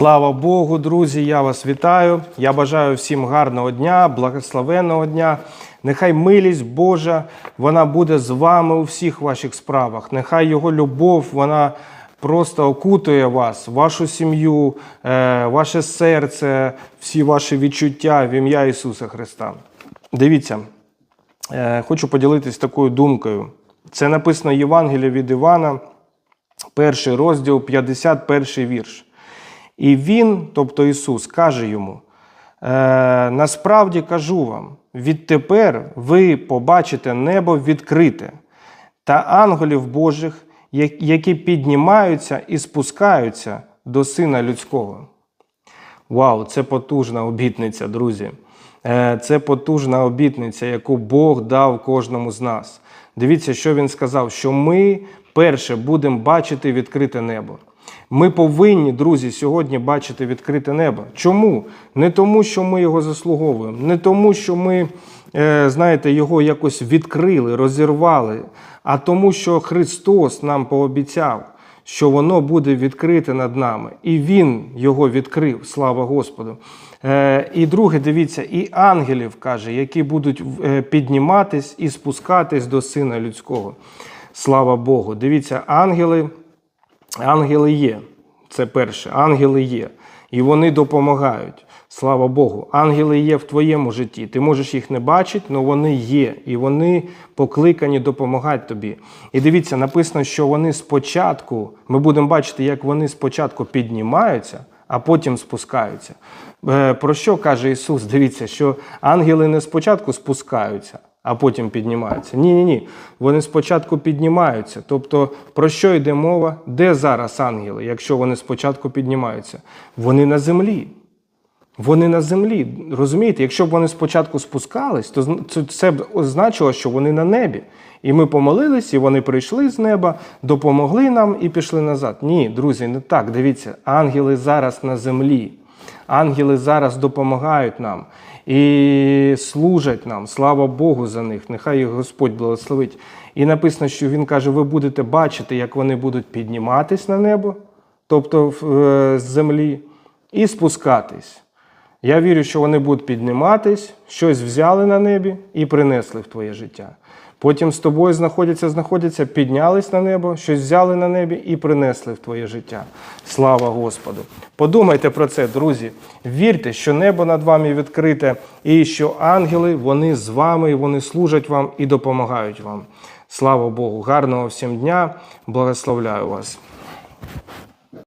Слава Богу, друзі! Я вас вітаю. Я бажаю всім гарного дня, благословенного дня. Нехай милість Божа вона буде з вами у всіх ваших справах. Нехай Його любов вона просто окутує вас, вашу сім'ю, е, ваше серце, всі ваші відчуття в ім'я Ісуса Христа. Дивіться, е, хочу поділитись такою думкою. Це написано Євангелія від Івана, перший розділ, 51 вірш. І він, тобто Ісус, каже йому: е, насправді кажу вам, відтепер ви побачите небо відкрите та ангелів Божих, які піднімаються і спускаються до Сина Людського. Вау, це потужна обітниця, друзі. Е, Це потужна обітниця, яку Бог дав кожному з нас. Дивіться, що він сказав: що ми перше будемо бачити відкрите небо. Ми повинні, друзі, сьогодні бачити відкрите небо. Чому? Не тому, що ми його заслуговуємо, не тому, що ми, е, знаєте, його якось відкрили, розірвали, а тому, що Христос нам пообіцяв що воно буде відкрите над нами. І Він його відкрив, слава Господу. Е, і друге, дивіться, і ангелів каже, які будуть е, підніматись і спускатись до Сина Людського. Слава Богу. Дивіться, ангели, ангели є. Це перше. Ангели є. І вони допомагають. Слава Богу. Ангели є в твоєму житті. Ти можеш їх не бачити, але вони є. І вони покликані допомагати тобі. І дивіться, написано, що вони спочатку, ми будемо бачити, як вони спочатку піднімаються, а потім спускаються. Е, Про що каже Ісус? Дивіться, що ангели не спочатку спускаються, а потім піднімаються. Ні, ні, ні. Вони спочатку піднімаються. Тобто, про що йде мова? Де зараз ангели, якщо вони спочатку піднімаються? Вони на землі. Вони на землі. Розумієте, якщо б вони спочатку спускались, то це- б означало, що вони на небі. І ми помолились, і вони прийшли з неба, допомогли нам і пішли назад. Ні, друзі, не так. Дивіться, ангели зараз на землі. Ангели зараз допомагають нам і служать нам. Слава Богу за них. Нехай їх Господь благословить. І написано, що Він каже: ви будете бачити, як вони будуть підніматись на небо, тобто е, з землі, і спускатись. Я вірю, що вони будуть підніматись, щось взяли на небі і принесли в твоє життя. Потім з тобою знаходяться, знаходяться, піднялись на небо, щось взяли на небі і принесли в твоє життя. Слава Господу! Подумайте про це, друзі. Вірте, що небо над вами відкрите, і що ангели вони з вами, вони служать вам і допомагають вам. Слава Богу! Гарного всім дня! Благословляю вас!